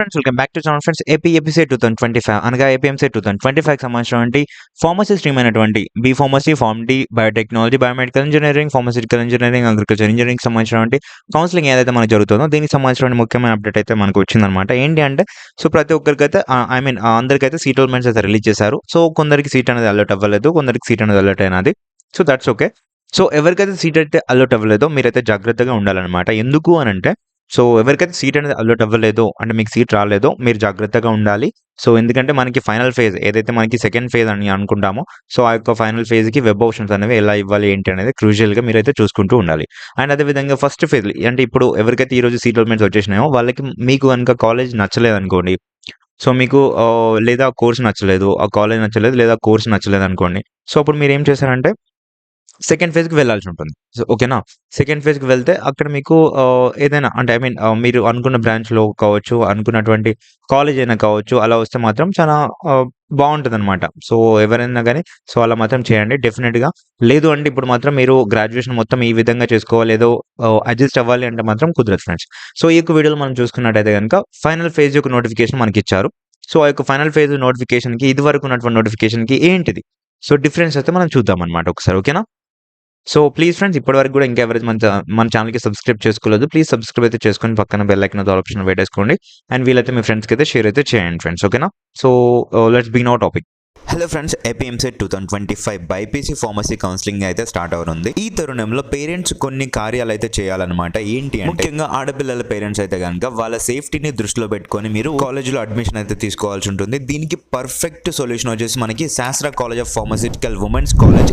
Friends welcome back to channel friends AP ఎపిసే two thousand twenty five అనగా APMC two thousand twenty five సంబంధించినటువంటి pharmacy stream అయినటువంటి B pharmacy pharm D biotechnology biomedical engineering pharmaceutical engineering agriculture engineering సంబంధించినటువంటి counselling ఏదైతే మనకు జరుగుతుందో దీనికి సంబంధించిన ముఖ్యమైన అప్డేట్ అయితే మనకు వచ్చిందనమాట ఏంటి అంటే సో ప్రతి ఒక్కరికైతే ఐ మీన్ అందరికైతే సీట్ అలమెంట్స్ అయితే రిలీజ్ చేశారు. సో కొందరికి సీట్ అనేది అలర్ట్ అవ్వలేదు కొందరికి సీట్ అనేది అలర్ట్ అయినది. సో దట్స్ ఓకే సో ఎవరికైతే సీట్ అయితే అలర్ట్ అవ్వలేదో మీరైతే జాగ్రత్తగా ఉండాలన్నమాట. ఎందుకు అని అంటే సో ఎవరికైతే సీట్ అనేది అలర్ట్ అవ్వలేదో అంటే మీకు సీట్ రాలేదో మీరు జాగ్రత్తగా ఉండాలి. సో ఎందుకంటే మనకి ఫైనల్ ఫేజ్ ఏదైతే మనకి సెకండ్ ఫేజ్ అని అనుకుంటామో సో ఆ యొక్క ఫైనల్ ఫేజ్కి వెబ్ ఆప్షన్స్ అనేవి ఎలా ఇవ్వాలి ఏంటి అనేది క్రూషియల్గా మీరైతే చూసుకుంటూ ఉండాలి. అండ్ అదేవిధంగా ఫస్ట్ ఫేజ్ అంటే ఇప్పుడు ఎవరికైతే ఈ రోజు సీట్ అలమెంట్స్ వచ్చేసినాయో వాళ్ళకి మీకు కనుక కాలేజ్ నచ్చలేదు అనుకోండి సో మీకు లేదా కోర్స్ నచ్చలేదు ఆ కాలేజ్ నచ్చలేదు లేదా కోర్స్ నచ్చలేదు అనుకోండి సో అప్పుడు మీరు ఏం చేశారంటే సెకండ్ ఫేజ్కి వెళ్ళాల్సి ఉంటుంది. సో ఓకేనా సెకండ్ ఫేజ్కి వెళ్తే అక్కడ మీకు ఏదైనా అంటే ఐ మీన్ మీరు అనుకున్న బ్రాంచ్లో కావచ్చు అనుకున్నటువంటి కాలేజ్ అయినా కావచ్చు అలా వస్తే మాత్రం చాలా బాగుంటుంది అనమాట సో ఎవరైనా కానీ సో అలా మాత్రం చేయండి. డెఫినెట్గా లేదు అంటే ఇప్పుడు మాత్రం మీరు గ్రాడ్యుయేషన్ మొత్తం ఈ విధంగా చేసుకోవాలి ఏదో అడ్జస్ట్ అవ్వాలి అంటే మాత్రం కుదరదు ఫ్రెండ్స్ సో ఈ యొక్క వీడియోలో మనం చూసుకున్నట్టయితే కనుక ఫైనల్ ఫేజ్ యొక్క నోటిఫికేషన్ మనకి ఇచ్చారు సో ఆ యొక్క ఫైనల్ ఫేజ్ నోటిఫికేషన్కి ఇది వరకు ఉన్నటువంటి నోటిఫికేషన్కి ఏంటిది? సో డిఫరెన్స్ అయితే మనం చూద్దాం అనమాట ఒకసారి ఓకేనా సో ప్లీజ్ ఫ్రెండ్స్ ఇప్పటివరకు కూడా ఇంకా ఎవరైతే మన మన ఛానల్కి సబ్స్క్రైబ్ చేసుకోలేదు ప్లీజ్ సబ్స్క్రైబ్ అయితే చేసుకొని పక్కన బెల్ ఐకన్ ఆప్షన్ పెట్టేసుకోండి అండ్ వీలైతే మీ ఫ్రెండ్స్కి అయితే షేర్ అయితే చేయండి ఫ్రెండ్స్ ఓకేనా so let's begin our topic hello friends AP EAMCET two thousand twenty five BiPC pharmacy counselling అయితే స్టార్ట్ అవుతుంది ఈ తరుణంలో పేరెంట్స్ కొన్ని కార్యాలు అయితే చేయాలన్నమాట. ఏంటి ముఖ్యంగా ఆడపిల్లల పేరెంట్స్ అయితే కనుక వాళ్ళ సేఫ్టీని దృష్టిలో పెట్టుకొని మీరు కాలేజీలో అడ్మిషన్ అయితే తీసుకోవాల్సి ఉంటుంది. దీనికి పర్ఫెక్ట్ సొల్యూషన్ వచ్చేసి మనకి Sastra college of pharmaceutical womens college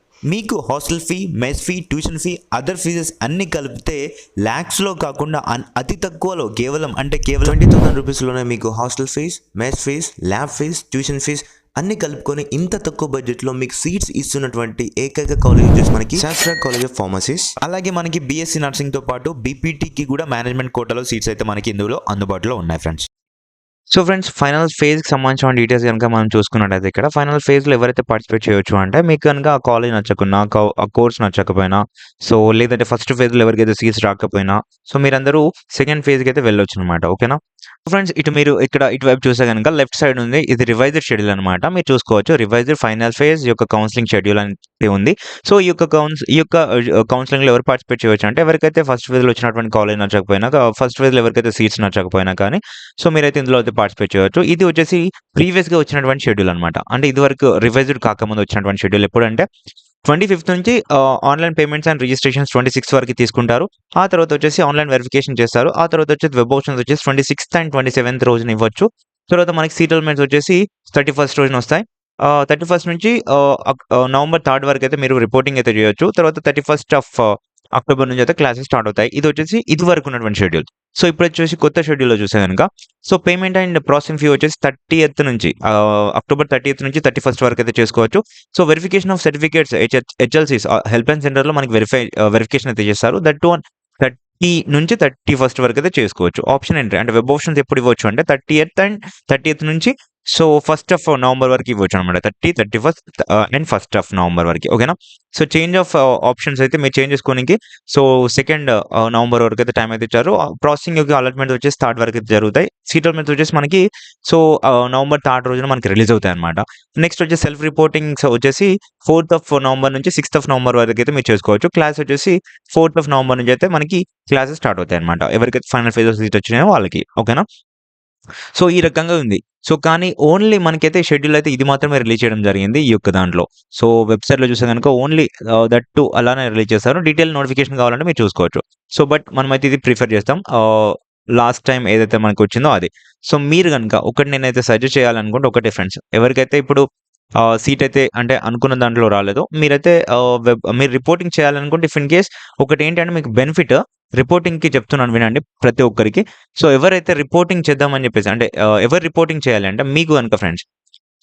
మీకు hostel fee mess fee tuition fee other fees అన్ని కలిపితే ల్యాక్స్లో కాకుండా అతి తక్కువలో కేవలం అంటే కేవలం ట్వంటీ థౌసండ్ రూపీస్లోనే మీకు hostel fees mess fees lab fees tuition fees అన్ని కలుపుకొని ఇంత తక్కువ బడ్జెట్లో మీకు సీట్స్ ఇస్తున్నటువంటి ఏకైక కాలేజ్ వచ్చేసి మనకి శాస్త్ర కాలేజ్ ఆఫ్ ఫార్మసీస్ అలాగే మనకి బీఎస్సీ నర్సింగ్తో పాటు బీపీటీకి కూడా మేనేజ్మెంట్ కోటాలో సీట్స్ అయితే మనకి ఇందులో అందుబాటులో ఉన్నాయి ఫ్రెండ్స్ సో ఫ్రెండ్స్ ఫైనల్ ఫేజ్కి సంబంధించిన డీటెయిల్స్ కనుక మనం చూసుకున్నట్టయితే ఇక్కడ ఫైనల్ ఫేజ్లో ఎవరైతే పార్టిసిపేట్ చేయొచ్చు అంటే మీకు కనుక ఆ కాలేజ్ నచ్చకున్నా ఆ కోర్స్ నచ్చకపోయినా సో లేదంటే ఫస్ట్ ఫేజ్లో ఎవరికైతే సీట్స్ రాకపోయినా సో మీరందరూ సెకండ్ ఫేజ్కి అయితే వెళ్ళొచ్చు అనమాట ఓకేనా ఫ్రెండ్స్ ఇటు మీరు ఇక్కడ ఇటువైపు చూసే కనుక లెఫ్ట్ సైడ్ ఉంది. ఇది రివైజ్డ్ షెడ్యూల్ అనమాట మీరు చూసుకోవచ్చు. రివైజ్డ్ ఫైనల్ ఫేజ్ యొక్క కౌన్సిలింగ్ షెడ్యూల్ అనేది ఉంది. సో ఈ యొక్క కౌన్స్ ఈ యొక్క కౌన్సిలింగ్లో ఎవరు పార్టిసిపేట్ చేయవచ్చు అంటే ఎవరికైతే ఫస్ట్ ఫేజ్లో వచ్చినటువంటి కాలేజ్ నచ్చకపోయినా ఫస్ట్ ఫేజ్లో ఎవరికైతే సీట్స్ నచ్చకపోయినా కానీ సో మీరైతే ఇందులో అయితే పార్టిసిపేట్ చేయవచ్చు. ఇది వచ్చేసి ప్రీవియస్గా వచ్చినటువంటి షెడ్యూల్ అనమాట అంటే ఇది వరకు రివైజ్డ్ కాకముందు వచ్చినటువంటి షెడ్యూల్ ఎప్పుడంటే ట్వంటీ ఫిఫ్త్ నుంచి online payments and registrations twenty six వరకు తీసుకుంటారు. ఆ తర్వాత వచ్చేసి ఆన్లైన్ వెరిఫికేషన్ చేస్తారు. ఆ తర్వాత వచ్చేసి వెబ్ ఆప్షన్స్ వచ్చేసి twenty sixth and twenty seventh రోజున ఇవ్వచ్చు. తర్వాత మనకి సీటల్మెంట్స్ వచ్చేసి థర్టీ ఫస్ట్ రోజున వస్తాయి. థర్టీ ఫస్ట్ నుంచి నవంబర్ థర్డ్ వరకు అయితే మీరు రిపోర్టింగ్ అయితే చేయొచ్చు. తర్వాత థర్టీ ఫస్ట్ ఆఫ్ అక్టోబర్ నుంచి అయితే క్లాసెస్ స్టార్ట్ అవుతాయి. ఇది వచ్చేసి ఇది వరకు ఉన్నటువంటి షెడ్యూల్ సో ఇప్పుడు వచ్చేసి కొత్త షెడ్యూల్లో చూసే కనుక so payment and processing fee వచ్చేసి థర్టీ ఎత్ నుంచి అక్టోబర్ థర్టీ ఎత్ నుంచి థర్టీ ఫస్ట్ వరకు అయితే చేసుకోవచ్చు. సో వెరిఫికేషన్ ఆఫ్ సర్టిఫికేట్స్ హెచ్ఎల్సీస్ హెల్ప్ లైన్ సెంటర్లో మనకి వెరిఫై వెరిఫికేషన్ అయితే చేస్తారు. దట్ టు థర్టీ నుంచి థర్టీ ఫస్ట్ వరకు అయితే చేసుకోవచ్చు. ఆప్షన్ ఎంట్రీ అంటే వెబ్ ఆప్షన్స్ ఎప్పుడు ఇవ్వచ్చు అంటే థర్టీ ఎత్ అండ్ థర్టీ ఎత్ నుంచి సో ఫస్ట్ ఆఫ్ నవంబర్ వరకు ఇవ్వచ్చు అనమాట. Thirty thirty first and first of November వరకు ఓకేనా సో చేంజ్ ఆఫ్ ఆప్షన్స్ అయితే మీరు చేంజ్ చేసుకోనికి సో సెకండ్ నవంబర్ వరకు అయితే టైం అయితే ఇచ్చారు. Uh, ప్రాసెసింగ్ యొక్క అలాట్మెంట్ వచ్చేసి థర్డ్ వరకు అయితే జరుగుతాయి. సీట్ వచ్చేసి మనకి సో నవంబర్ థర్డ్ రోజున మనకి రిలీజ్ అవుతాయి అనమాట. నెక్స్ట్ వచ్చేసి సెల్ఫ్ రిపోర్టింగ్ వచ్చేసి ఫోర్త్ ఆఫ్ నవంబర్ నుంచి సిక్స్త్ ఆఫ్ నవంబర్ వరకు అయితే మీరు చేసుకోవచ్చు. క్లాస్ వచ్చేసి ఫోర్త్ ఆఫ్ నవంబర్ నుంచి అయితే మనకి క్లాసెస్ స్టార్ట్ అవుతాయి అనమాట. ఎవరికైతే ఫైనల్ ఫేజ్ సీట్ వచ్చినాయో వాళ్ళకి ఓకేనా సో ఈ రకంగా ఉంది. సో కానీ ఓన్లీ మనకైతే షెడ్యూల్ అయితే ఇది మాత్రమే రిలీజ్ చేయడం జరిగింది ఈ యొక్క దాంట్లో. సో వెబ్సైట్లో చూసే కనుక ఓన్లీ దట్ టు అలానే రిలీజ్ చేస్తారు. డీటెయిల్ నోటిఫికేషన్ కావాలంటే మీరు చూసుకోవచ్చు. సో బట్ మనమైతే ఇది ప్రిఫర్ చేస్తాం. లాస్ట్ టైం ఏదైతే మనకు వచ్చిందో అది. సో మీరు కనుక ఒకటి నేనైతే సజెస్ట్ చేయాలనుకుంటే ఒకటే ఫ్రెండ్స్. ఎవరికైతే ఇప్పుడు సీట్ అయితే అంటే అనుకున్న దాంట్లో రాలేదు మీరైతే వెబ్ మీరు రిపోర్టింగ్ చేయాలనుకుంటే ఇఫ్ ఇన్ కేస్ ఒకటి ఏంటంటే మీకు బెనిఫిట్ రిపోర్టింగ్కి చెప్తున్నాను వినండి ప్రతి ఒక్కరికి సో ఎవరైతే రిపోర్టింగ్ చేద్దామని చెప్పేసి అంటే ఎవరు రిపోర్టింగ్ చేయాలి అంటే మీకు కనుక ఫ్రెండ్స్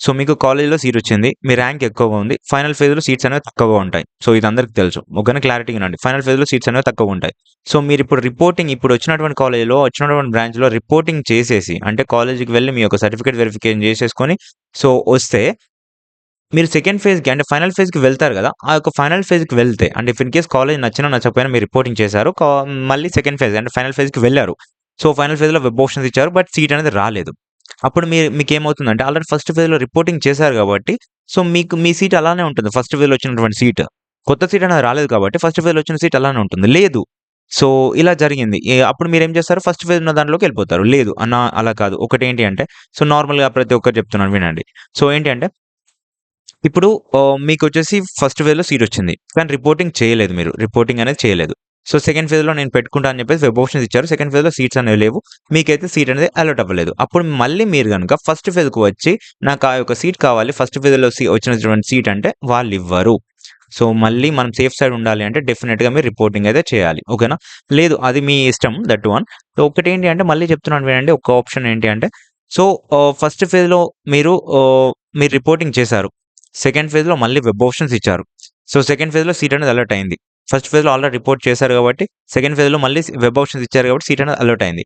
సో మీకు కాలేజ్‌లో సీట్ వచ్చింది. మీ ర్యాంక్ ఎక్కువగా ఉంది. ఫైనల్ ఫేజ్‌లో సీట్స్ అనేవి తక్కువగా ఉంటాయి. సో ఇది అందరికి తెలుసు. ఒకనే క్లారిటీగా ఉండండి ఫైనల్ ఫేజ్‌లో సీట్స్ అనేవి తక్కువగా ఉంటాయి. సో మీరు ఇప్పుడు రిపోర్టింగ్ ఇప్పుడు వచ్చినటువంటి కాలేజ్‌లో వచ్చినటువంటి బ్రాంచ్‌లో రిపోర్టింగ్ చేసేసి అంటే కాలేజీకి వెళ్ళి మీ యొక్క సర్టిఫికేట్ వెరిఫికేషన్ చేసేసుకొని సో వస్తే మీరు సెకండ్ ఫేజ్‌కి అంటే ఫైనల్ ఫేజ్‌కి వెళ్తారు కదా ఆ యొక్క ఫైనల్ ఫేజ్‌కి వెళ్తే అంటే ఇఫ్ ఇన్ కేస్ కాలేజ్ నచ్చినా నచ్చకపోయినా మీరు రిపోర్టింగ్ చేశారు. మళ్ళీ సెకండ్ ఫేజ్ అంటే ఫైనల్ ఫేజ్‌కి వెళ్ళారు సో ఫైనల్ ఫేజ్‌లో వెబ్ ఆప్షన్స్ ఇచ్చారు. బట్ సీట్ అనేది రాలేదు. అప్పుడు మీరు మీకు ఏమవుతుందంటే ఆల్రెడీ ఫస్ట్ ఫేజ్‌లో రిపోర్టింగ్ చేశారు కాబట్టి సో మీకు మీ సీట్ అలానే ఉంటుంది. ఫస్ట్ ఫేజ్‌లో వచ్చినటువంటి సీట్. కొత్త సీట్ అనేది రాలేదు కాబట్టి ఫస్ట్ ఫేజ్‌లో వచ్చిన సీట్ అలానే ఉంటుంది. లేదు. సో ఇలా జరిగింది. అప్పుడు మీరు ఏం చేస్తారు ఫస్ట్ ఫేజ్ ఉన్న దాంట్లోకి వెళ్ళిపోతారు. లేదు అన్న అలా కాదు. ఒకటి ఏంటి అంటే సో నార్మల్‌గా ప్రతి ఒక్కరు చెప్తున్నాను వినండి. సో ఏంటి అంటే ఇప్పుడు మీకు మీకొచ్చేసి ఫస్ట్ ఫేజ్‌లో సీట్ వచ్చింది. కానీ రిపోర్టింగ్ చేయలేదు మీరు. రిపోర్టింగ్ అనేది చేయలేదు. సో సెకండ్ ఫేజ్‌లో నేను పెట్టుకుంటా అని చెప్పేసి వెబ్ ఆప్షన్స్ ఇచ్చారు. సెకండ్ ఫేజ్‌లో సీట్స్ అనేవి లేవు. మీకైతే సీట్ అనేది అలర్ట్ అవ్వలేదు. అప్పుడు మళ్ళీ మీరు కనుక ఫస్ట్ ఫేజ్‌కి వచ్చి నాకు ఆ యొక్క సీట్ కావాలి. ఫస్ట్ ఫేజ్‌లో సీ వచ్చినటువంటి సీట్ అంటే వాళ్ళు ఇవ్వరు సో మళ్ళీ మనం సేఫ్ సైడ్ ఉండాలి అంటే డెఫినెట్గా మీరు రిపోర్టింగ్ అయితే చేయాలి. ఓకేనా? లేదు అది మీ ఇష్టం దట్ వన్. సో ఏంటి అంటే మళ్ళీ చెప్తున్నాను వినండి. ఒక ఆప్షన్ ఏంటి అంటే సో ఫస్ట్ ఫేజ్‌లో మీరు మీరు రిపోర్టింగ్ చేశారు. సెకండ్ ఫేజ్‌లో మళ్ళీ వెబ్ ఆప్షన్స్ ఇచ్చారు. సో సెకండ్ ఫేజ్‌లో సీట్ అనేది అలర్ట్ అయింది. ఫస్ట్ ఫేజ్‌లో ఆల్రెడీ రిపోర్ట్ చేశారు కాబట్టి సెకండ్ ఫేజ్‌లో మళ్ళీ వెబ్ ఆప్షన్స్ ఇచ్చారు కాబట్టి సీట్ అనేది అలర్ట్ అయింది.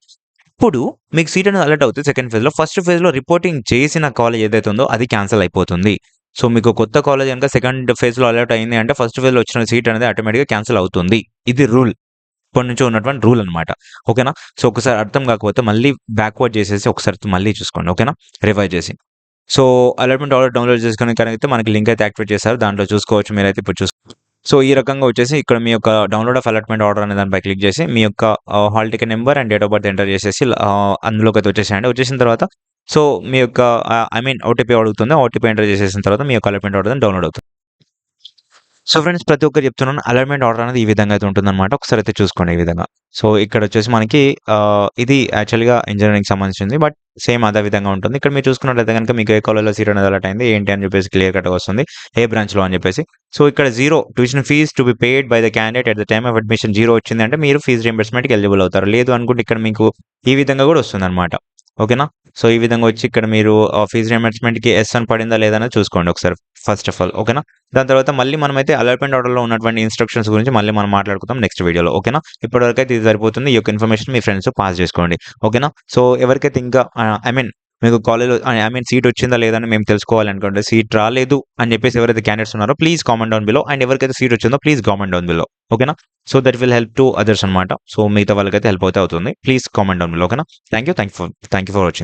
ఇప్పుడు మీకు సీట్ అనేది అలర్ట్ అవుతుంది సెకండ్ ఫేజ్‌లో. ఫస్ట్ ఫేజ్‌లో రిపోర్టింగ్ చేసిన కాలేజ్ ఏదైతే ఉందో అది క్యాన్సిల్ అయిపోతుంది. సో మీకు కొత్త కాలేజ్ కనుక సెకండ్ ఫేజ్‌లో అలర్ట్ అయింది అంటే ఫస్ట్ ఫేజ్‌లో వచ్చిన సీట్ అనేది ఆటోమేటిక్‌గా క్యాన్సిల్ అవుతుంది. ఇది రూల్. ఇప్పటి నుంచో ఉన్నటువంటి రూల్ అనమాట ఓకేనా? సో ఒకసారి అర్థం కాకపోతే మళ్ళీ బ్యాక్వర్డ్ చేసేసి ఒకసారి మళ్ళీ చూసుకోండి. ఓకేనా? రివైజ్ చేసి. సో అలర్ట్మెంట్ ఆర్డర్ డౌన్‌లోడ్ చేసుకోవడానికైతే మనకి లింక్ అయితే యాక్టివేట్ చేశారు. దాంట్లో చూసుకోవచ్చు మీరైతే ఇప్పుడు చూస్ సో ఈ రకంగా వచ్చేసి ఇక్కడ మీ యొక్క డౌన్‌లోడ్ ఆఫ్ అలర్ట్మెంట్ ఆర్డర్ అనే దానిపై క్లిక్ చేసి మీ యొక్క hall ticket number and date of birth enter చేసేసి అందులోకి అయితే వచ్చేసేయండి. వచ్చేసిన తర్వాత సో మీ యొక్క ఐ మీన్ ఓటీపీ అడుగుతుంది. ఓటీపీ ఎంటర్ చేసేసిన తర్వాత మీ యొక్క అలర్ట్మెంట్ ఆర్డర్ డౌన్‌లోడ్ అవుతుంది. సో ఫ్రెండ్స్ ప్రతి ఒక్కరు చెప్తున్నాను అలాట్‌మెంట్ ఆర్డర్ అనేది ఈ విధంగా అయితే ఉంటుందన్నమాట. ఒకసారి అయితే చూసుకోండి ఈ విధంగా. సో ఇక్కడ వచ్చేసి మనకి ఇది యాక్చువల్‌గా ఇంజనీరింగ్ సంబంధించింది. బట్ సేమ్ అదే విధంగా ఉంటుంది. ఇక్కడ మీరు చూసుకున్నట్లయితే కనుక మీకు ఏ కాలేజ్‌లో సీట్ అనేది అలర్ట్ అయింది. ఏంటి అని చెప్పేసి క్లియర్ కట్‌గా వస్తుంది. ఏ బ్రాంచ్‌లో అని చెప్పేసి. సో ఇక్కడ zero tuition fees to be paid by the candidate at the time of admission zero వచ్చింది అంటే మీరు ఫీజు రీయింబర్స్‌మెంట్‌కి ఎలిజిబుల్ అవుతారు. లేదు అనుకుంటే ఇక్కడ మీకు ఈ విధంగా కూడా వస్తుందన్నమాట. ఓకేనా? సో ఈ విధంగా వచ్చి ఇక్కడ మీరు ఫీజు రియంబర్స్మెంట్కి రీయింబర్స్‌మెంట్‌కి అని పడిందా లేదా చూసుకోండి ఒకసారి ఫస్ట్ ఆఫ్ ఆల్. ఓకేనా? దాని తర్వాత మళ్ళీ మనమైతే అలర్ట్మెంట్ ఆర్డర్‌లో ఉన్నటువంటి ఇన్‌స్ట్రక్షన్స్ గురించి మళ్ళీ మనం మాట్లాడుకుందాం నెక్స్ట్ వీడియోలో. ఓకేనా? అయితే ఇది సరిపోతుంది. ఈ యొక్క ఇన్ఫర్మేషన్ మీ ఫ్రెండ్స్ పాస్ చేసుకోండి. ఓకేనా? సో ఎవరికైతే ఇంకా ఐ మీన్ మీకు కాలేజ్ ఐ మీన్ సీట్ వచ్చిందా లేదా అని మేము తెలుసుకోవాలనుకుంటే సీట్ రాలేదు అని చెప్పేసి ఎవరైతే క్యాండిడేట్స్ ఉన్నారో please comment down below and ఎవరికైతే సీట్ వచ్చిందో ప్లీజ్ కామెంట్ డౌన్ బిలో. ఓకేనా? So that will help to others అన్నమాట. సో మిగతా వాళ్ళకైతే హెల్ప్ అయితే అవుతుంది. Please comment down below. ఓకేనా? Thank you. Thank you for thank you for watching.